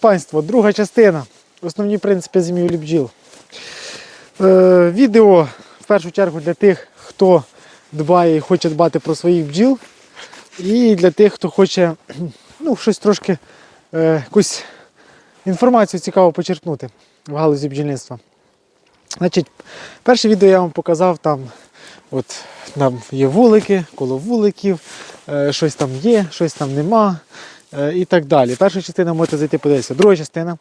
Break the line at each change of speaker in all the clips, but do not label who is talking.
панство, друга частина. Основні принципи зимівлі бджіл. Е, відео в першу чергу для тих, хто дбає і хоче дбати про своїх бджіл. І для тих, хто хоче ну, щось трошки, е, якусь інформацію цікаво почерпнути в галузі бджільництва. Значить, перше відео я вам показав там, от там є вулики, коло вуликів, е, щось там є, щось там нема і так далі. Перша частина можете зайти подивитися. Друга частина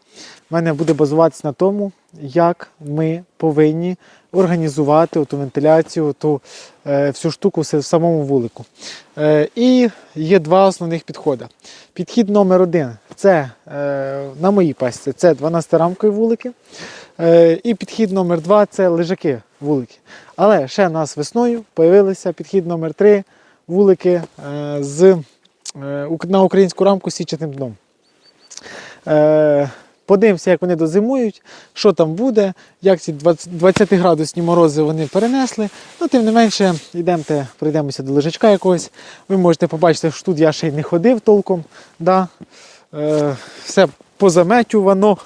в мене буде базуватися на тому, як ми повинні організувати ту вентиляцію, ту е, всю штуку в самому вулику. Е, і є два основних підходи. Підхід номер один це е, на моїй пасіці, це 12-рамкові вулики. Е, і підхід номер два це лежаки вулики. Але ще в нас весною з'явився підхід номер три вулики е, з, е, на українську рамку січатим дном. Е, Подивимося, як вони дозимують, що там буде, як ці 20 градусні морози вони перенесли. Ну, тим не менше, йдемте, прийдемося до лежачка якогось. Ви можете побачити, що тут я ще й не ходив толком. Да? Е, все позаметювано.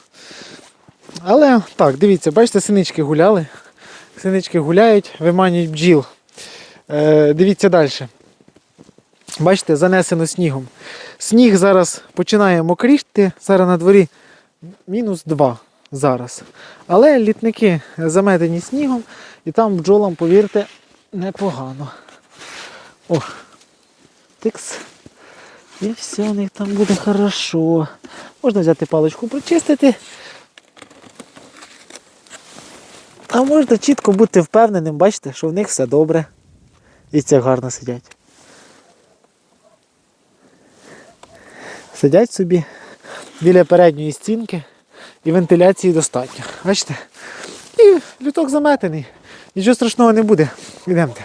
Але так, дивіться, бачите, синички гуляли. Синички гуляють, виманюють бджіл. Е, дивіться далі. Бачите, занесено снігом. Сніг зараз починає мокріти, зараз на дворі мінус 2 зараз. Але літники заметені снігом, і там бджолам, повірте, непогано. О, тикс. І все, у них там буде хорошо. Можна взяти паличку, прочистити. А можна чітко бути впевненим, бачите, що в них все добре. І це гарно сидять. Сидять собі біля передньої стінки і вентиляції достатньо. Бачите? І люток заметений. Нічого страшного не буде. Йдемте.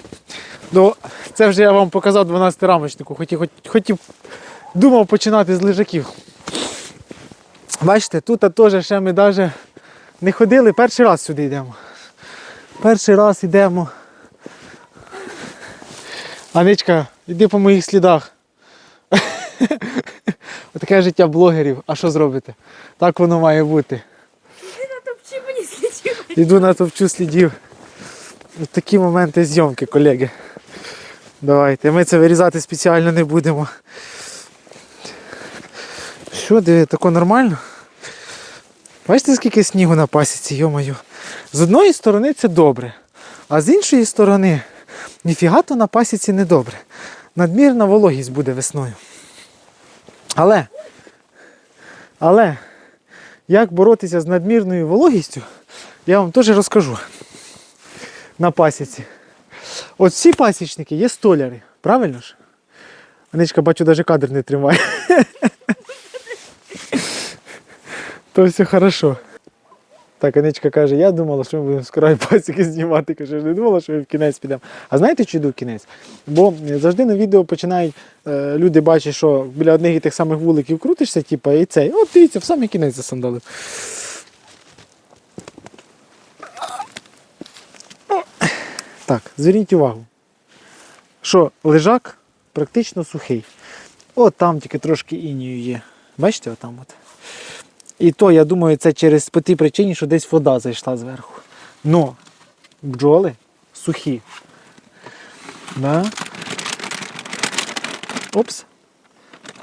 Ну, це вже я вам показав 12 рамочнику. Хотів, хоч- хотів, думав починати з лежаків. Бачите, тут теж ще ми навіть не ходили, перший раз сюди йдемо. Перший раз йдемо. Аничка, йди по моїх слідах. Отаке життя блогерів. А що зробите? Так воно має бути.
Топчи мені слідів.
Йду на товчу слідів. Ось такі моменти зйомки, колеги. Давайте. Ми це вирізати спеціально не будемо. Що, диви, тако нормально? Бачите, скільки снігу на пасіці, йомаю. З одної сторони це добре, а з іншої сторони, ніфіга то на пасіці не добре. Надмірна вологість буде весною. Але, але, як боротися з надмірною вологістю, я вам теж розкажу на пасіці. От всі пасічники є столяри, правильно ж? Аничка, бачу, навіть кадр не тримає. То все хорошо. Так, Аничка каже, я думала, що ми будемо краю пасіки знімати. Каже, не думала, що ми в кінець підемо. А знаєте, чи йду в кінець? Бо завжди на відео починають е, люди бачать, що біля одних і тих самих вуликів крутишся, типу, і цей. От дивіться, в самий кінець засандалив. Так, зверніть увагу, що лежак практично сухий. От там тільки трошки інію є. Бачите, отам от. І то, я думаю, це через по тій причині, що десь вода зайшла зверху. Но бджоли сухі. Да? Опс.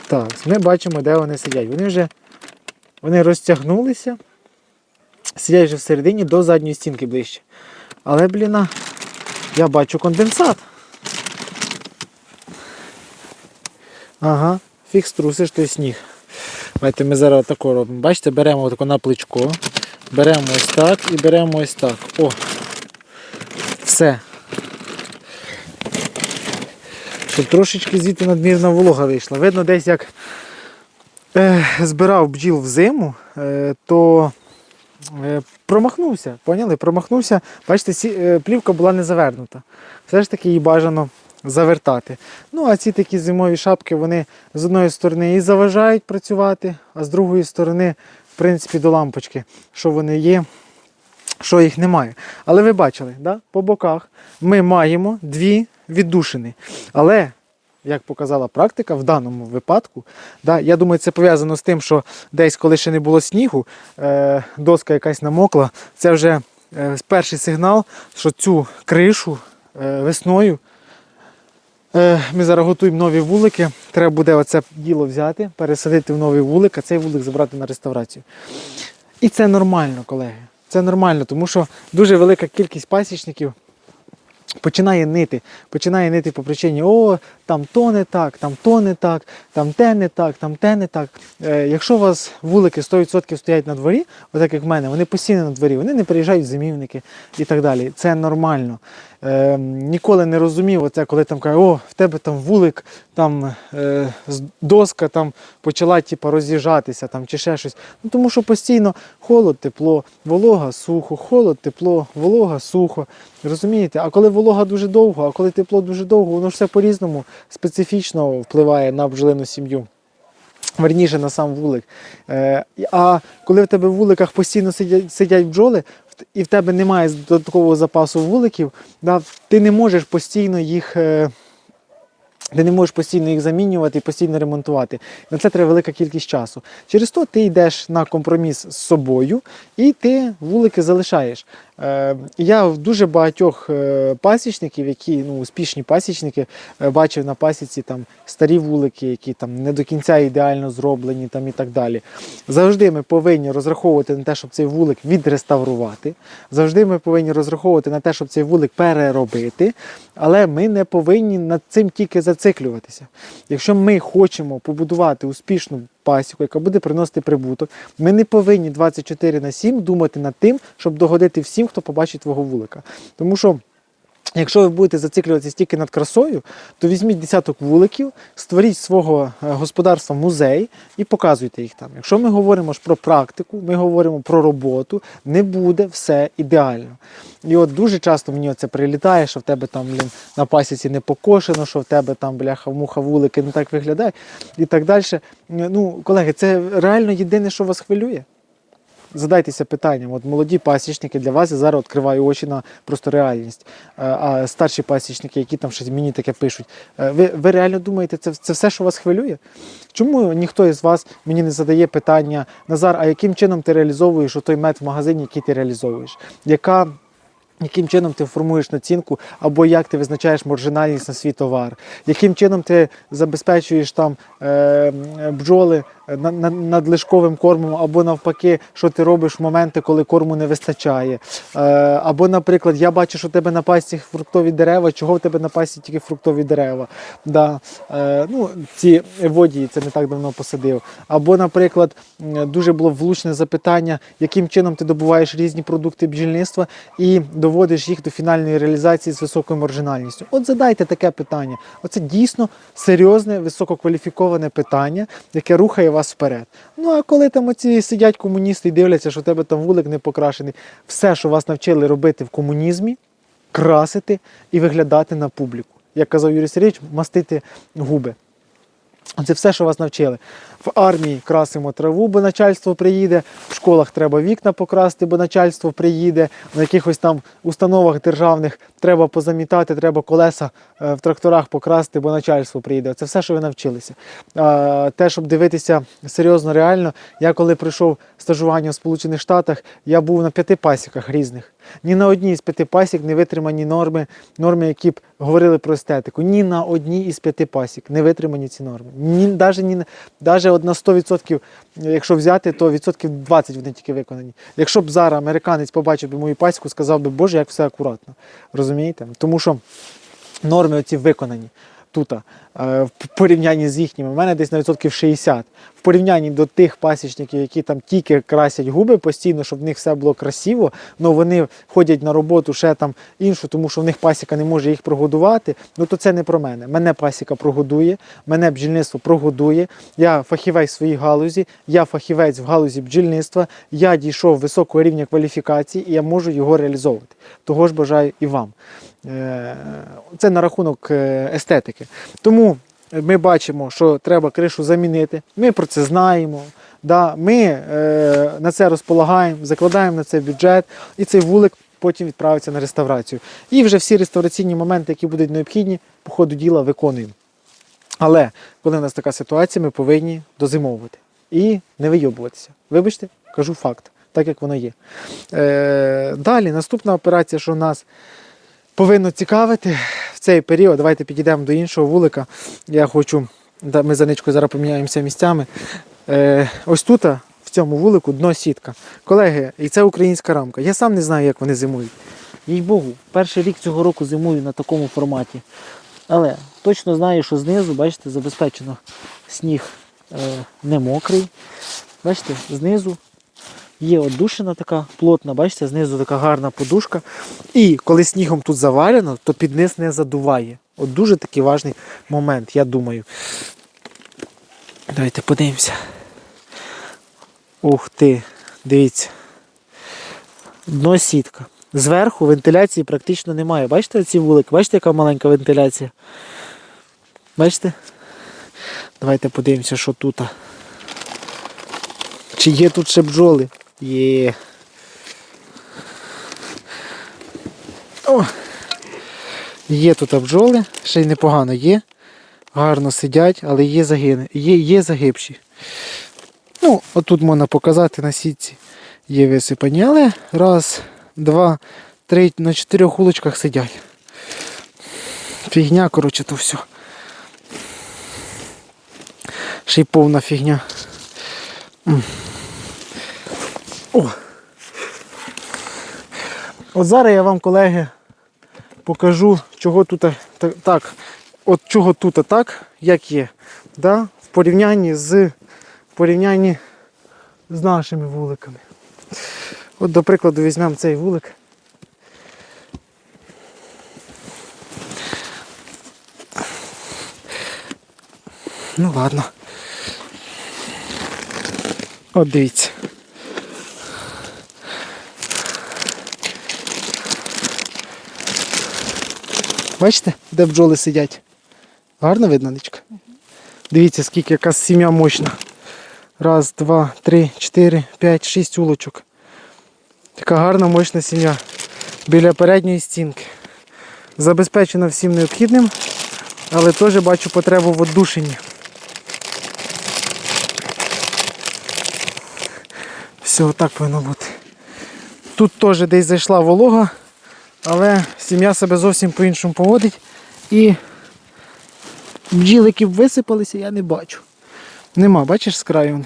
Так, ми бачимо, де вони сидять. Вони вже вони розтягнулися. Сидять вже всередині до задньої стінки ближче. Але, бліна, я бачу конденсат. Ага, фіг струсиш той сніг. Давайте ми зараз тако робимо. Бачите, беремо тако на плечко, беремо ось так і беремо ось так. О! Все. Щоб трошечки звідти надмірна волога вийшла. Видно, десь як е, збирав бджіл в зиму, е, то е, промахнувся. Поняли? Промахнувся. Бачите, сі, е, плівка була не завернута. Все ж таки її бажано завертати. Ну, а ці такі зимові шапки, вони з одної сторони і заважають працювати, а з другої сторони, в принципі, до лампочки, що вони є, що їх немає. Але ви бачили, да? по боках ми маємо дві віддушини. Але як показала практика в даному випадку. Да, я думаю, це пов'язано з тим, що десь, коли ще не було снігу, е, доска якась намокла. Це вже е, перший сигнал, що цю кришу е, весною. Е, Ми зараз готуємо нові вулики. Треба буде оце діло взяти, пересадити в новий вулик, а цей вулик забрати на реставрацію. І це нормально, колеги. Це нормально, тому що дуже велика кількість пасічників починає нити. Починає нити по причині, о, там то не так, там то не так, там те не так, там те не так. Е, якщо у вас вулики 100% стоять на дворі, отак як в мене, вони постійно на дворі, вони не приїжджають в зимівники і так далі. Це нормально. Е, ніколи не розумів, оце, коли там кажуть, о, в тебе там вулик, там е, доска там почала типу, роз'їжджатися там, чи ще щось. Ну, тому що постійно холод, тепло, волога, сухо, холод, тепло, волога, сухо. Розумієте? А коли волога дуже довго, а коли тепло дуже довго, воно ж все по-різному специфічно впливає на бджолину сім'ю. Верніше на сам вулик. Е, а коли в тебе в вуликах постійно сидять, бджоли, і в тебе немає додаткового запасу вуликів, да, ти не можеш постійно їх. Е, ти не можеш постійно їх замінювати і постійно ремонтувати. На це треба велика кількість часу. Через то ти йдеш на компроміс з собою і ти вулики залишаєш. Е, я в дуже багатьох е, пасічників, які ну, успішні пасічники, е, бачив на пасіці там старі вулики, які там не до кінця ідеально зроблені там, і так далі. Завжди ми повинні розраховувати на те, щоб цей вулик відреставрувати. Завжди ми повинні розраховувати на те, щоб цей вулик переробити, але ми не повинні над цим тільки зациклюватися. Якщо ми хочемо побудувати успішну пасіку, яка буде приносити прибуток, ми не повинні 24 на 7 думати над тим, щоб догодити всім, хто побачить твого вулика. Тому що. Якщо ви будете зациклюватися тільки над красою, то візьміть десяток вуликів, створіть свого е, господарства музей і показуйте їх там. Якщо ми говоримо ж про практику, ми говоримо про роботу, не буде все ідеально. І от дуже часто мені це прилітає, що в тебе там блін, на пасіці не покошено, що в тебе там бляха муха вулики не так виглядають і так далі. Ну, колеги, це реально єдине, що вас хвилює. Задайтеся питанням. От молоді пасічники для вас я зараз відкриваю очі на просто реальність. Е, А старші пасічники, які там щось мені таке пишуть, е, ви, ви реально думаєте, це, це все, що вас хвилює? Чому ніхто із вас мені не задає питання, Назар, а яким чином ти реалізовуєш той мед в магазині, який ти реалізовуєш? Яка яким чином ти формуєш націнку, або як ти визначаєш маржинальність на свій товар, яким чином ти забезпечуєш там е, бджоли надлишковим кормом, або навпаки, що ти робиш в моменти, коли корму не вистачає. Е, або, наприклад, я бачу, що в тебе на пасті фруктові дерева, чого в тебе на пасті тільки фруктові дерева. Да. Е, ну, ці водії це не так давно посадив. Або, наприклад, дуже було влучне запитання, яким чином ти добуваєш різні продукти бджільництва і доводиш їх до фінальної реалізації з високою маржинальністю. От задайте таке питання. Оце дійсно серйозне, висококваліфіковане питання, яке рухає вас вперед. Ну а коли там оці сидять комуністи і дивляться, що у тебе там вулик не покрашений, все, що вас навчили робити в комунізмі, красити і виглядати на публіку. Як казав Юрій Сергійович, мастити губи. Це все, що вас навчили. В армії красимо траву, бо начальство приїде, в школах треба вікна покрасти, бо начальство приїде, на якихось там установах державних треба позамітати, треба колеса е, в тракторах покрасти, бо начальство приїде. Це все, що ви навчилися. Те, щоб дивитися серйозно, реально, я коли прийшов стажування в Сполучених Штатах, я був на п'яти пасіках різних. Ні на одній з п'яти пасік не витримані норми, норми, які б говорили про естетику. Ні на одній із п'яти пасік не витримані ці норми. Ні, даже, ні, на- на 100%, якщо взяти, то відсотків 20 вони тільки виконані. Якщо б зараз американець побачив би мою пасіку, сказав би, боже, як все акуратно. Розумієте? Тому що норми оці виконані тут е, в порівнянні з їхніми. У мене десь на відсотків 60. Порівнянні до тих пасічників, які там тільки красять губи постійно, щоб в них все було красиво, але вони ходять на роботу ще там іншу, тому що в них пасіка не може їх прогодувати. Ну то це не про мене. Мене пасіка прогодує, мене бджільництво прогодує. Я фахівець в своїй галузі, я фахівець в галузі бджільництва, я дійшов високого рівня кваліфікації і я можу його реалізовувати. Того ж бажаю і вам. Е, Це на рахунок е, естетики. Тому ми бачимо, що треба кришу замінити. Ми про це знаємо. Да, Ми е, на це розполагаємо, закладаємо на це бюджет, і цей вулик потім відправиться на реставрацію. І вже всі реставраційні моменти, які будуть необхідні, по ходу діла виконуємо. Але коли в нас така ситуація, ми повинні дозимовувати і не вийобуватися. Вибачте, кажу факт, так як воно є. Е, далі, наступна операція, що нас повинно цікавити в цей період. Давайте підійдемо до іншого вулика. Я хочу, ми за ничкою зараз поміняємося місцями. Е, ось тут, в цьому вулику, дно сітка. Колеги, і це українська рамка. Я сам не знаю, як вони зимують. Їй Богу, перший рік цього року зимую на такому форматі. Але точно знаю, що знизу, бачите, забезпечено сніг е, не мокрий. Бачите, знизу є отдушина така плотна, бачите, знизу така гарна подушка. І коли снігом тут завалено, то під низ не задуває. От дуже такий важний момент, я думаю. Давайте подивимося. Ух ти, дивіться. Дно сітка. Зверху вентиляції практично немає. Бачите ці вулики? Бачите, яка маленька вентиляція? Бачите? Давайте подивимося, що тут. Чи є тут ще бджоли? Є. О! Є тут бджоли, ще й непогано є. Гарно сидять, але є загини. Є, є загибші. Ну, отут можна показати на сітці. Є висипані, але раз, два, три, на чотирьох вуличках сидять. Фігня, коротше, то все. Ще й повна фігня. О. От зараз я вам, колеги, покажу, чого тут та- так. От чого тут так, як є. Да? В порівнянні з в порівнянні з нашими вуликами. От, до прикладу, візьмемо цей вулик. Ну ладно. От дивіться. Бачите, де бджоли сидять? Гарно видно, ничка? Дивіться, скільки якась сім'я мощна. Раз, два, три, чотири, п'ять, шість улочок. Така гарна мощна сім'я. Біля передньої стінки. Забезпечена всім необхідним, але теж бачу потребу в одушенні. Все, отак повинно бути. Тут теж десь зайшла волога, але сім'я себе зовсім по-іншому поводить. І бджіл, які б висипалися, я не бачу. Нема, бачиш з краю?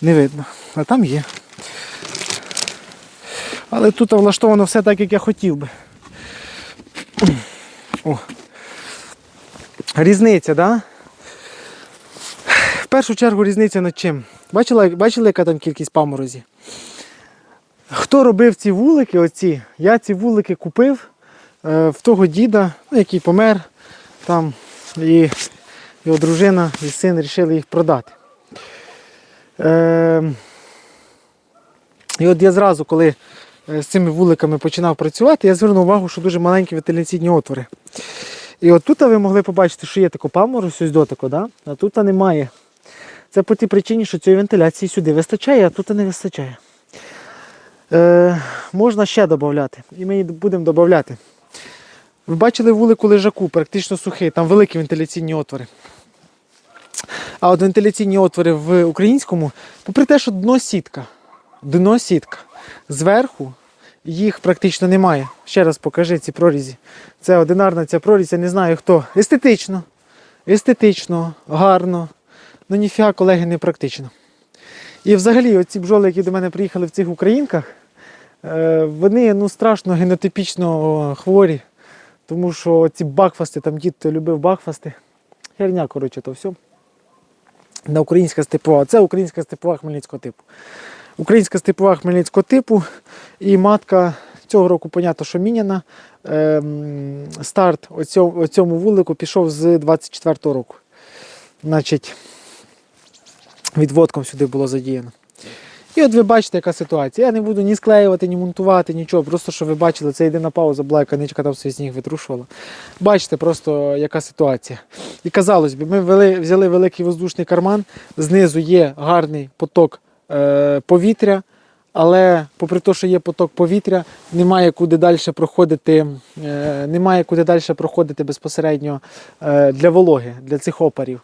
Не видно. А там є. Але тут влаштовано все так, як я хотів би. О. Різниця, так? Да? В першу чергу різниця над чим? Бачили, бачили, яка там кількість паморозі? Хто робив ці вулики, оці? Я ці вулики купив е, в того діда, ну, який помер там, і його дружина і син вирішили їх продати. Е, і от я зразу, коли е, з цими вуликами починав працювати, я звернув увагу, що дуже маленькі вентиляційні отвори. І от тут ви могли побачити, що є таку памору, ось до тако, да? а тут немає. Це по тій причині, що цієї вентиляції сюди вистачає, а тут не вистачає. Е, можна ще додати. І ми її будемо додати. Ви бачили вулику лежаку, практично сухий, там великі вентиляційні отвори. А от вентиляційні отвори в українському, попри те, що дно сітка, дно сітка, зверху їх практично немає. Ще раз покажи ці прорізі. Це одинарна ця прорізь, я не знаю хто. Естетично. Естетично, гарно. Ну ніфіга, колеги, не практично. І взагалі, оці бджоли, які до мене приїхали в цих українках, е, вони ну, страшно генотипічно хворі. Тому що ці бакфасти, там дід любив бакфасти. Херня, коротше, то все. На українська степова. Це українська степова хмельницького типу. Українська степова хмельницького типу. І матка цього року, понятно, що міняна. Ем, старт оцьому, вулику пішов з 24-го року. Значить, відводком сюди було задіяно. І от ви бачите, яка ситуація. Я не буду ні склеювати, ні монтувати, нічого. Просто що ви бачили, це єдина пауза була, яка ничка там свій сніг витрушувала. Бачите просто, яка ситуація. І казалось би, ми ввели, взяли великий воздушний карман, знизу є гарний поток е, повітря, але попри те, що є поток повітря, немає куди далі проходити, е, немає куди далі проходити безпосередньо е, для вологи, для цих опарів.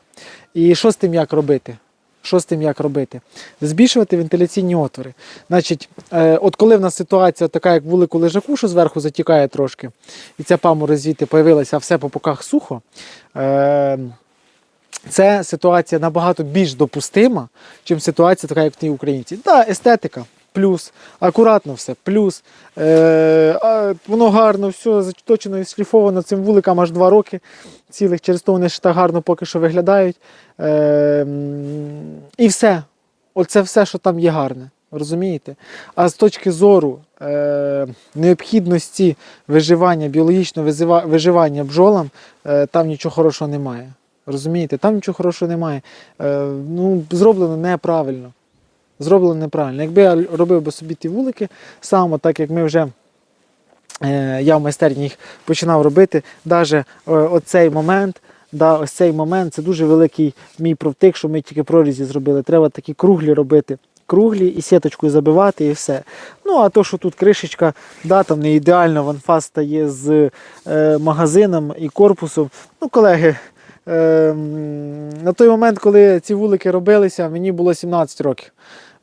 І що з тим як робити? Що з тим як робити? Збільшувати вентиляційні отвори. Значить, е, от коли в нас ситуація така, як вулику лежаку, що зверху затікає трошки, і ця памура звідти появилася, а все по боках сухо. Е, це ситуація набагато більш допустима, чим ситуація така, як в тій українці. Так, естетика. Плюс, акуратно все, плюс. Е, воно гарно, все заточено і шліфовано цим вуликам аж два роки цілих, через то вони ще так гарно поки що виглядають. Е, і все. Оце все, що там є гарне. Розумієте? А з точки зору е, необхідності виживання, біологічного виживання бджолам, е, там нічого хорошого немає. Розумієте? Там нічого хорошого немає. Е, ну, зроблено неправильно. Зроблено неправильно. Якби я робив би собі ті вулики сам, так як ми вже. е, Я в майстерні їх починав робити. Навіть оцей момент, да, ось цей момент це дуже великий мій провтик, що ми тільки прорізі зробили. Треба такі круглі робити. Круглі і сіточкою забивати і все. Ну, а то, що тут кришечка, да, там не ідеально ванфас стає з е, магазином і корпусом. Ну, колеги, е, на той момент, коли ці вулики робилися, мені було 17 років.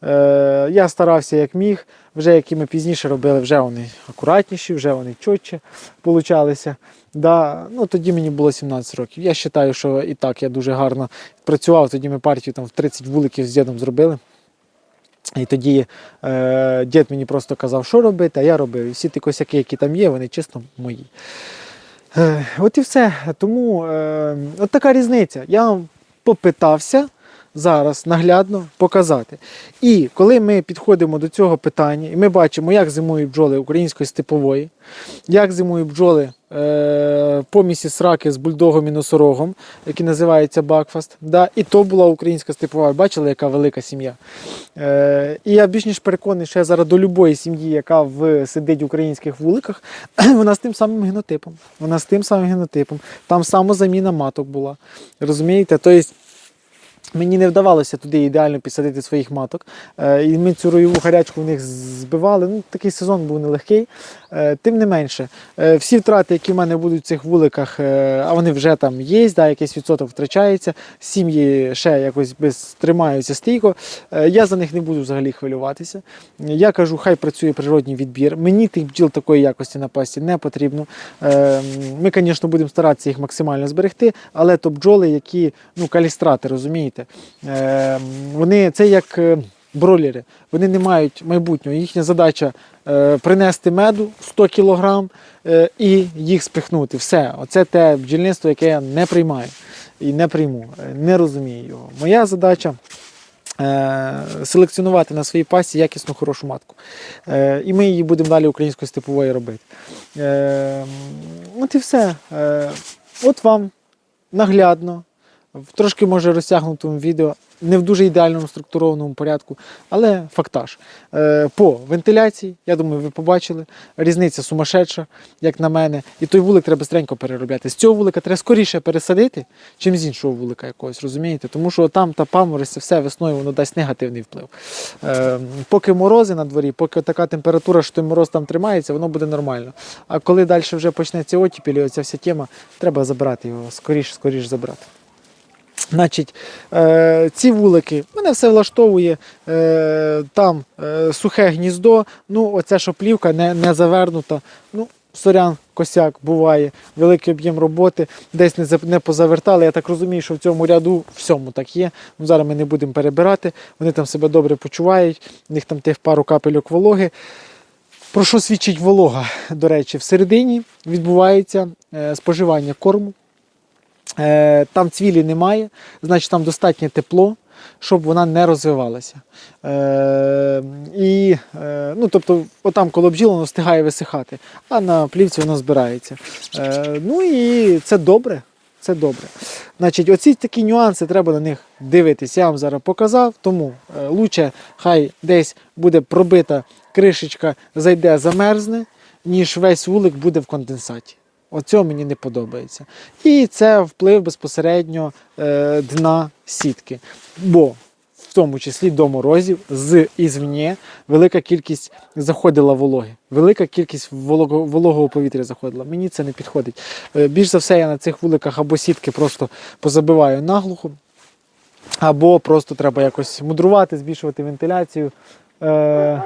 Е, я старався як міг, вже які ми пізніше робили, вже вони акуратніші, вже вони чотче получалися. Да, ну, тоді мені було 17 років. Я вважаю, що і так я дуже гарно працював. Тоді ми партію там в 30 вуликів з дідом зробили. І тоді е, дід мені просто казав, що робити, а я робив. І всі ті косяки, які там є, вони чисто мої. Е, от і все. Тому е, от така різниця. Я попитався зараз наглядно показати. І коли ми підходимо до цього питання, і ми бачимо, як зимують бджоли української степової, як зимують бджоли е, помісі сраки з бульдогом і носорогом, який називається Бакфаст. Да, і то була українська степова. Бачили, яка велика сім'я. Е, і я більш ніж переконаний, що я зараз до любої сім'ї, яка в, сидить в українських вуликах, вона з тим самим генотипом. Вона з тим самим генотипом. Там самозаміна маток була. Розумієте? Тобто, Мені не вдавалося туди ідеально підсадити своїх маток. Е, І ми цю ройову гарячку в них збивали. Ну, такий сезон був нелегкий. Е, Тим не менше, е, всі втрати, які в мене будуть в цих вуликах, а вони вже там є, да, якийсь відсоток втрачається, сім'ї ще якось без, тримаються стійко. Я за них не буду взагалі хвилюватися. Я кажу, хай працює природній відбір. Мені тих бджіл такої якості на пасті не потрібно. Ми, звісно, будемо старатися їх максимально зберегти, але то бджоли, які ну, калістрати, розумієте, Е, вони це як е, бройлери, вони не мають майбутнього. Їхня задача е, принести меду 100 кг і їх спихнути. Все, оце те бджільництво, яке я не приймаю і не прийму, не розумію його. Моя задача. Селекціонувати на своїй пасі якісну хорошу матку. І ми її будемо далі українською степовою робити. От і все. От вам наглядно, в трошки може розтягнутому відео, не в дуже ідеальному структурованому порядку, але фактаж. Е, по вентиляції, я думаю, ви побачили. Різниця сумасшедша, як на мене. І той вулик треба стренько переробляти. З цього вулика треба скоріше пересадити, чим з іншого вулика якогось, розумієте? Тому що там та паморозь, все весною воно дасть негативний вплив. Е, поки морози на дворі, поки така температура, що той мороз там тримається, воно буде нормально. А коли далі вже почнеться оттепіль, і оця вся тема, треба забрати його, скоріше, скоріше забрати. Значить, е, ці вулики, мене все влаштовує. Е, там е, сухе гніздо, ну оця що плівка не, не завернута. Ну, сорян, косяк буває, великий об'єм роботи, десь не, не позавертали. Я так розумію, що в цьому ряду всьому так є. Ну, зараз ми не будемо перебирати. Вони там себе добре почувають, в них там тих пару капельок вологи. Про що свідчить волога? До речі, всередині відбувається споживання корму. Е, там цвілі немає, значить там достатньо тепло, щоб вона не розвивалася. Е, і, е, ну, тобто, отам коло бджіл воно встигає висихати, а на плівці воно збирається. Е, ну і це добре. Це добре. Значить, оці такі нюанси треба на них дивитись. Я вам зараз показав, тому е, лучше хай десь буде пробита кришечка, зайде, замерзне, ніж весь вулик буде в конденсаті. Оцього мені не подобається. І це вплив безпосередньо е, дна сітки. Бо в тому числі до морозів, з ізвні велика кількість заходила вологи, велика кількість волого, вологого повітря заходила. Мені це не підходить. Е, Більш за все, я на цих вуликах або сітки просто позабиваю наглухо, або просто треба якось мудрувати, збільшувати вентиляцію. Е,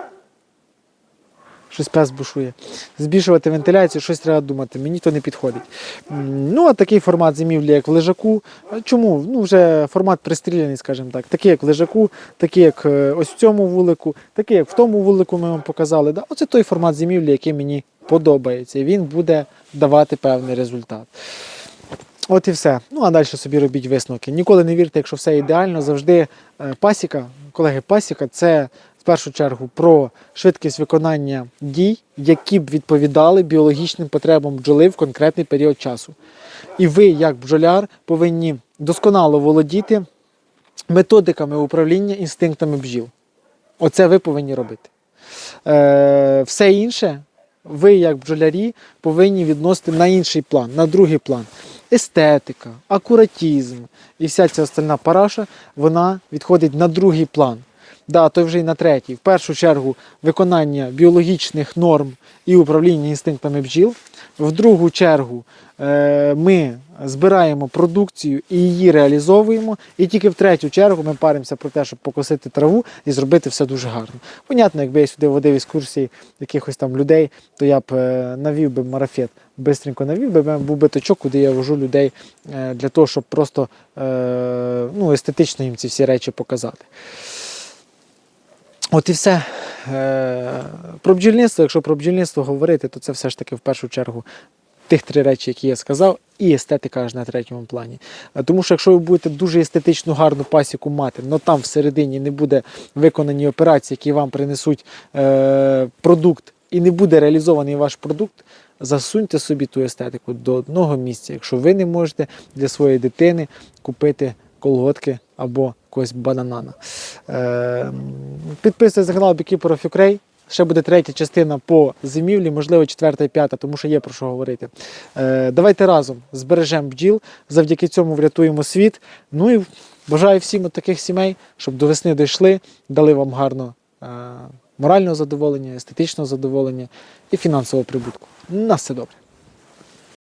Щось пес бушує. Збільшувати вентиляцію, щось треба думати. Мені то не підходить. Ну, а такий формат зимівлі, як в лежаку. Чому? Ну, вже формат пристріляний, скажімо так. Такий, як в лежаку, такий, як е, ось в цьому вулику, такий, як в тому вулику ми вам показали. Да? Оце той формат зимівлі, який мені подобається. І він буде давати певний результат. От і все. Ну а далі собі робіть висновки. Ніколи не вірте, якщо все ідеально, завжди е, пасіка, колеги, пасіка це в першу чергу про швидкість виконання дій, які б відповідали біологічним потребам бджоли в конкретний період часу. І ви, як бджоляр, повинні досконало володіти методиками управління інстинктами бджіл. Оце ви повинні робити. Е, все інше ви, як бджолярі, повинні відносити на інший план, на другий план. Естетика, акуратізм і вся ця остальна параша, вона відходить на другий план. Да, то вже й на третій. В першу чергу виконання біологічних норм і управління інстинктами бджіл. В другу чергу е, ми збираємо продукцію і її реалізовуємо. І тільки в третю чергу ми паримося про те, щоб покосити траву і зробити все дуже гарно. Понятно, якби я сюди водив екскурсії якихось там людей, то я б е, навів би марафет, бистренько навів би, був би точок, куди я вожу людей е, для того, щоб просто ну, естетично їм ці всі речі показати. От і все. Е, Про бджільництво, якщо про бджільництво говорити, то це все ж таки в першу чергу тих три речі, які я сказав, і естетика аж на третьому плані. Е, Тому що якщо ви будете дуже естетичну гарну пасіку мати, але там всередині не буде виконані операції, які вам принесуть е, продукт, і не буде реалізований ваш продукт, засуньте собі ту естетику до одного місця, якщо ви не можете для своєї дитини купити колготки або якогось бананана. Е, підписуйтесь на канал Beekeeper of Ukraine. Ще буде третя частина по зимівлі, можливо, четверта і п'ята, тому що є про що говорити. Е, давайте разом збережемо бджіл, завдяки цьому врятуємо світ. Ну і бажаю всім от таких сімей, щоб до весни дійшли, дали вам гарно е, морального задоволення, естетичного задоволення і фінансового прибутку. На все добре.